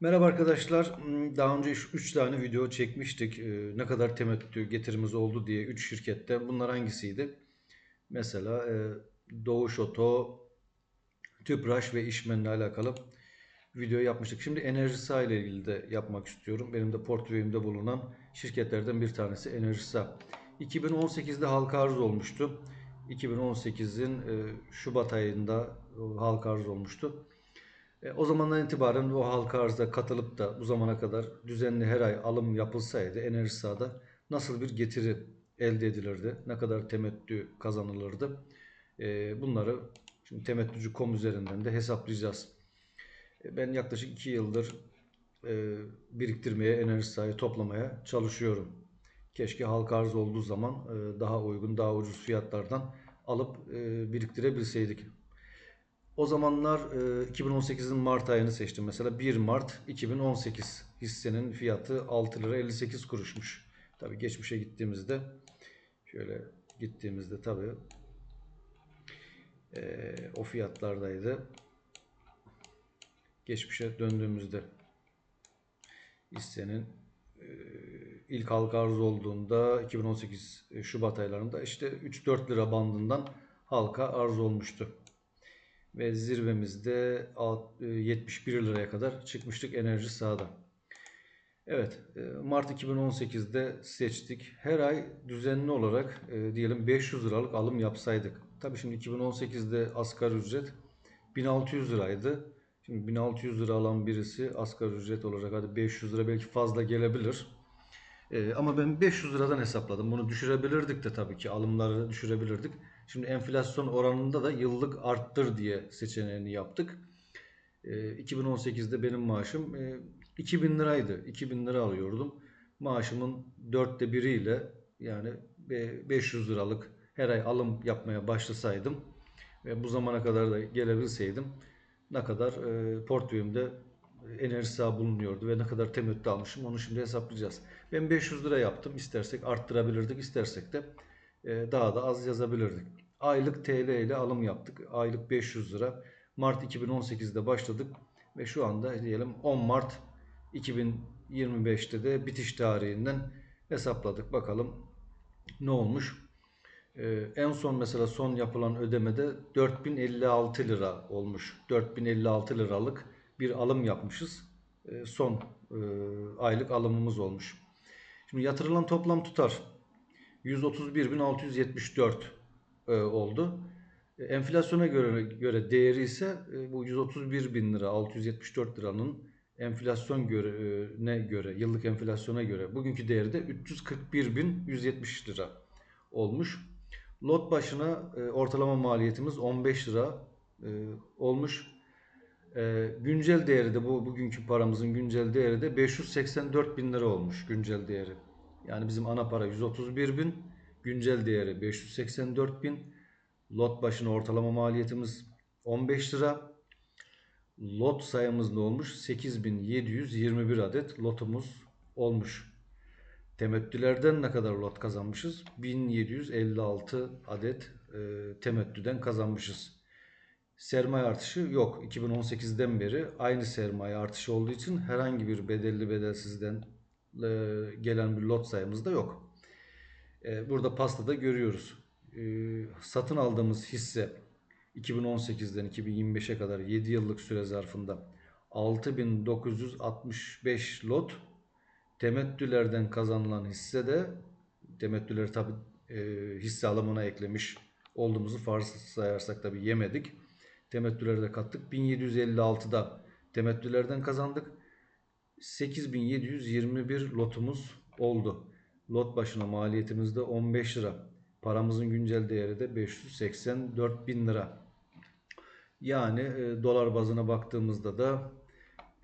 Merhaba arkadaşlar. Hmm, Daha önce 3 tane video çekmiştik. Ee, Ne kadar temettü getirimiz oldu diye 3 şirkette. Bunlar hangisiydi? Mesela e, Doğuş Oto, Tüpraş ve İşmen'le alakalı video yapmıştık. Şimdi Enerjisa ile ilgili de yapmak istiyorum. Benim de portföyümde bulunan şirketlerden bir tanesi Enerjisa. 2018'de halka arz olmuştu. 2018'in e, Şubat ayında o halka arz olmuştu. E, o zamandan itibaren o halka arzda katılıp da bu zamana kadar düzenli her ay alım yapılsaydı enerji sahada nasıl bir getiri elde edilirdi? Ne kadar temettü kazanılırdı? E, bunları şimdi temettücü.com üzerinden de hesaplayacağız. E, ben yaklaşık 2 yıldır e, biriktirmeye, enerji sahayı toplamaya çalışıyorum. Keşke halka arz olduğu zaman e, daha uygun, daha ucuz fiyatlardan alıp e, biriktirebilseydik. O zamanlar e, 2018'in Mart ayını seçtim. Mesela 1 Mart 2018 hissenin fiyatı 6 lira 58 kuruşmuş. Tabii geçmişe gittiğimizde şöyle gittiğimizde tabii e, o fiyatlardaydı. Geçmişe döndüğümüzde hissenin e, ilk halka arz olduğunda 2018 Şubat aylarında işte 3-4 lira bandından halka arz olmuştu ve zirvemizde 71 liraya kadar çıkmıştık enerji sahada. Evet, e, Mart 2018'de seçtik. Her ay düzenli olarak e, diyelim 500 liralık alım yapsaydık. Tabii şimdi 2018'de asgari ücret 1600 liraydı. Şimdi 1600 lira alan birisi asgari ücret olarak hadi 500 lira belki fazla gelebilir. Ama ben 500 liradan hesapladım. Bunu düşürebilirdik de tabii ki alımları düşürebilirdik. Şimdi enflasyon oranında da yıllık arttır diye seçeneğini yaptık. Ee, 2018'de benim maaşım e, 2000 liraydı. 2000 lira alıyordum. Maaşımın dörtte biriyle yani be- 500 liralık her ay alım yapmaya başlasaydım ve bu zamana kadar da gelebilseydim ne kadar e, portföyümde enerji saha bulunuyordu ve ne kadar temettü almışım onu şimdi hesaplayacağız. Ben 500 lira yaptım. İstersek arttırabilirdik, istersek de daha da az yazabilirdik. Aylık TL ile alım yaptık. Aylık 500 lira. Mart 2018'de başladık ve şu anda diyelim 10 Mart 2025'te de bitiş tarihinden hesapladık. Bakalım ne olmuş. Ee, en son mesela son yapılan ödemede 4056 lira olmuş. 4056 liralık bir alım yapmışız. Ee, son e, aylık alımımız olmuş. Şimdi yatırılan toplam tutar 131.674 e, oldu. E, enflasyona göre, göre değeri ise e, bu 131 bin lira 674 liranın enflasyon göre, e, ne göre yıllık enflasyona göre bugünkü değeri de 341.170 lira olmuş. Lot başına e, ortalama maliyetimiz 15 lira e, olmuş. E, güncel değeri de bu bugünkü paramızın güncel değeri de 584 bin lira olmuş güncel değeri. Yani bizim ana para 131 bin, güncel değeri 584 bin. Lot başına ortalama maliyetimiz 15 lira. Lot sayımız ne olmuş? 8721 adet lotumuz olmuş. Temettülerden ne kadar lot kazanmışız? 1756 adet e, temettüden kazanmışız. Sermaye artışı yok. 2018'den beri aynı sermaye artışı olduğu için herhangi bir bedelli bedelsizden gelen bir lot sayımız da yok. E, burada pastada görüyoruz. E, satın aldığımız hisse 2018'den 2025'e kadar 7 yıllık süre zarfında 6965 lot temettülerden kazanılan hisse de temettüleri tabi e, hisse alımına eklemiş olduğumuzu farz sayarsak tabi yemedik. Temettüleri de kattık. 1756'da temettülerden kazandık. 8721 lotumuz oldu. Lot başına maliyetimiz de 15 lira. Paramızın güncel değeri de 584 bin lira. Yani e, dolar bazına baktığımızda da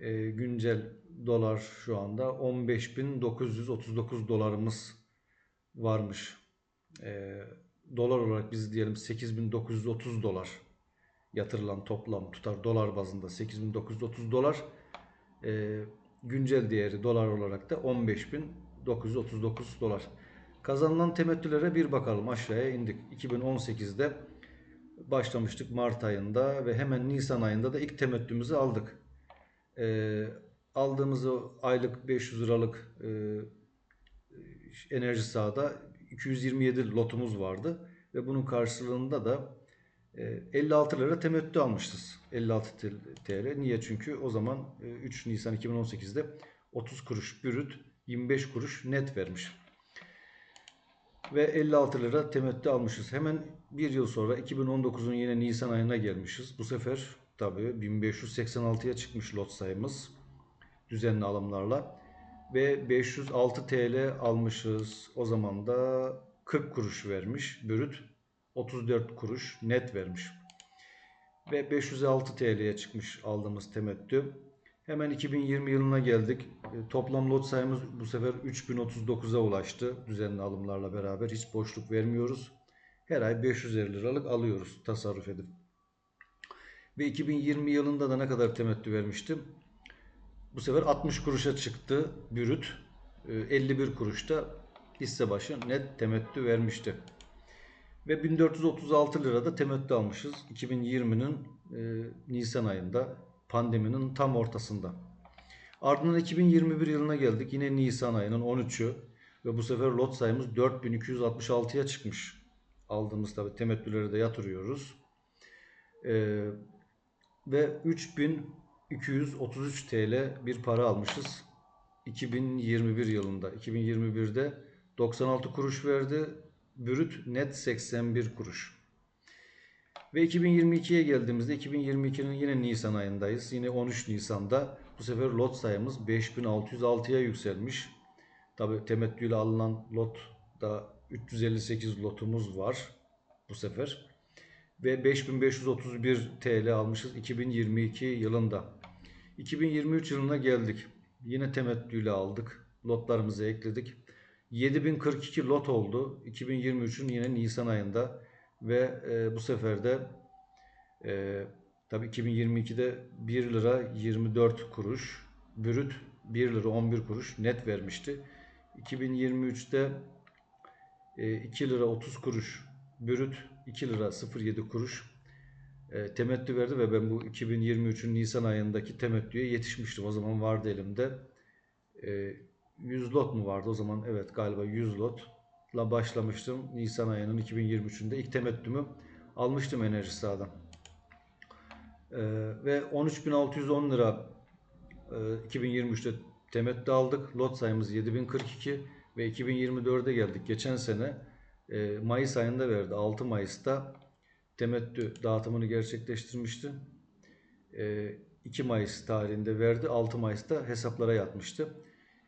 e, güncel dolar şu anda 15.939 dolarımız varmış. E, dolar olarak biz diyelim 8.930 dolar yatırılan toplam tutar dolar bazında 8.930 dolar. E, güncel değeri dolar olarak da 15.939 dolar. Kazanılan temettülere bir bakalım aşağıya indik. 2018'de başlamıştık Mart ayında ve hemen Nisan ayında da ilk temettümüzü aldık. Ee, aldığımız aylık 500 liralık e, enerji sahada 227 lotumuz vardı ve bunun karşılığında da e, 56 lira temettü almışız. 56 TL. Niye? Çünkü o zaman e, 3 Nisan 2018'de 30 kuruş bürüt 25 kuruş net vermiş. Ve 56 lira temettü almışız. Hemen bir yıl sonra 2019'un yine Nisan ayına gelmişiz. Bu sefer tabii 1586'ya çıkmış lot sayımız düzenli alımlarla ve 506 TL almışız. O zaman da 40 kuruş vermiş. Brüt 34 kuruş net vermiş. Ve 506 TL'ye çıkmış aldığımız temettü. Hemen 2020 yılına geldik. E, Toplam lot sayımız bu sefer 3039'a ulaştı. Düzenli alımlarla beraber hiç boşluk vermiyoruz. Her ay 550 liralık alıyoruz tasarruf edip. Ve 2020 yılında da ne kadar temettü vermiştim? Bu sefer 60 kuruşa çıktı bürüt. E, 51 kuruşta hisse başı net temettü vermişti. Ve 1436 lirada temettü almışız 2020'nin e, Nisan ayında pandeminin tam ortasında. Ardından 2021 yılına geldik. Yine Nisan ayının 13'ü ve bu sefer lot sayımız 4266'ya çıkmış. Aldığımız tabi temettüleri de yatırıyoruz. Ee, ve 3233 TL bir para almışız 2021 yılında. 2021'de 96 kuruş verdi. Brüt net 81 kuruş. Ve 2022'ye geldiğimizde 2022'nin yine Nisan ayındayız. Yine 13 Nisan'da bu sefer lot sayımız 5606'ya yükselmiş. Tabi temettüyle alınan lot da 358 lotumuz var bu sefer. Ve 5531 TL almışız 2022 yılında. 2023 yılına geldik. Yine temettüyle aldık. Lotlarımızı ekledik. 7042 lot oldu. 2023'ün yine Nisan ayında ve e, bu sefer de e, tabii 2022'de 1 lira 24 kuruş, brüt 1 lira 11 kuruş net vermişti. 2023'te e, 2 lira 30 kuruş, brüt 2 lira 07 kuruş e, temettü verdi ve ben bu 2023'ün Nisan ayındaki temettüye yetişmiştim. O zaman vardı elimde. E, 100 lot mu vardı o zaman? Evet galiba 100 lotla başlamıştım. Nisan ayının 2023'ünde ilk temettümü almıştım enerji sahadan. E, ve 13.610 lira e, 2023'te temettü aldık. Lot sayımız 7042 ve 2024'e geldik. Geçen sene e, Mayıs ayında verdi. 6 Mayıs'ta temettü dağıtımını gerçekleştirmişti. E, 2 Mayıs tarihinde verdi. 6 Mayıs'ta hesaplara yatmıştı.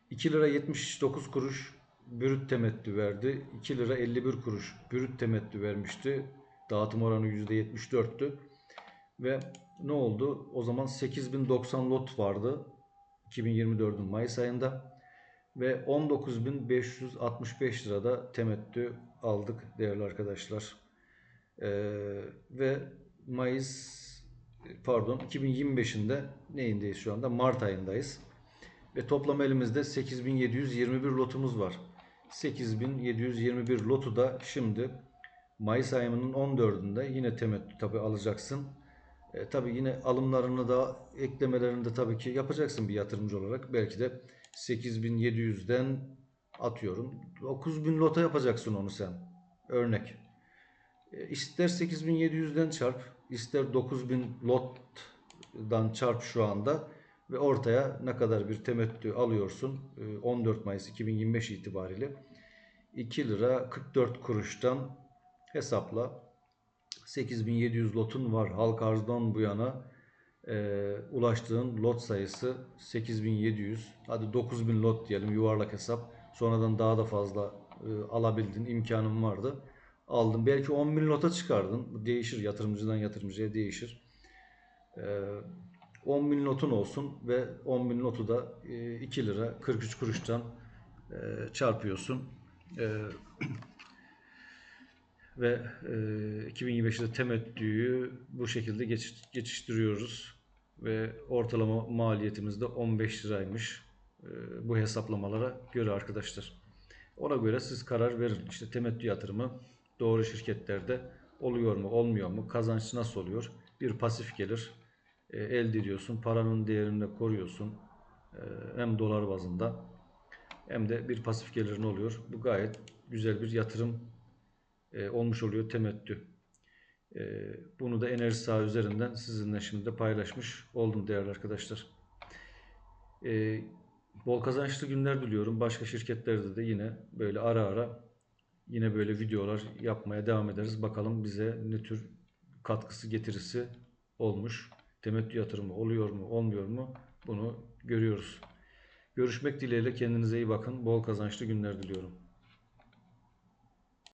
2 lira 79 kuruş bürüt temettü verdi. 2 lira 51 kuruş bürüt temettü vermişti. Dağıtım oranı %74'tü. Ve ne oldu? O zaman 8090 lot vardı. 2024'ün Mayıs ayında. Ve 19.565 lirada temettü aldık değerli arkadaşlar. Ee, ve Mayıs pardon 2025'inde neyindeyiz şu anda? Mart ayındayız. Ve toplam elimizde 8721 lotumuz var. 8721 lotu da şimdi Mayıs ayının 14'ünde yine temettü tabi alacaksın. E, tabi yine alımlarını da eklemelerini de tabii ki yapacaksın bir yatırımcı olarak. Belki de 8700'den atıyorum 9000 lota yapacaksın onu sen. Örnek. E, ister 8700'den çarp, ister 9000 lotdan çarp şu anda ve ortaya ne kadar bir temettü alıyorsun? 14 e, Mayıs 2025 itibariyle 2 lira 44 kuruştan hesapla 8700 lotun var. Halk arzdan bu yana e, ulaştığın lot sayısı 8700 hadi 9000 lot diyelim yuvarlak hesap. Sonradan daha da fazla e, alabildin imkanın vardı. Aldın. Belki 10.000 lota çıkardın. Değişir yatırımcıdan yatırımcıya değişir. E, 10 bin notun olsun ve 10 bin notu da 2 e, lira 43 kuruştan e, çarpıyorsun. E, ve 2025'te temettüyü bu şekilde geçiştiriyoruz. Ve ortalama maliyetimiz de 15 liraymış. Bu hesaplamalara göre arkadaşlar. Ona göre siz karar verin. İşte temettü yatırımı doğru şirketlerde oluyor mu, olmuyor mu? Kazanç nasıl oluyor? Bir pasif gelir e, elde ediyorsun. Paranın değerini de koruyorsun. e, hem dolar bazında hem de bir pasif gelirin oluyor. Bu gayet güzel bir yatırım e, olmuş oluyor temettü. E, bunu da enerji saha üzerinden sizinle şimdi de paylaşmış oldum değerli arkadaşlar. Bol kazançlı günler diliyorum. Başka şirketlerde de yine böyle ara ara yine böyle videolar yapmaya devam ederiz. Bakalım bize ne tür katkısı getirisi olmuş. Temettü yatırımı oluyor mu olmuyor mu bunu görüyoruz. Görüşmek dileğiyle kendinize iyi bakın. Bol kazançlı günler diliyorum.